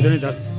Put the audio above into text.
দুজনেই যাচ্ছে।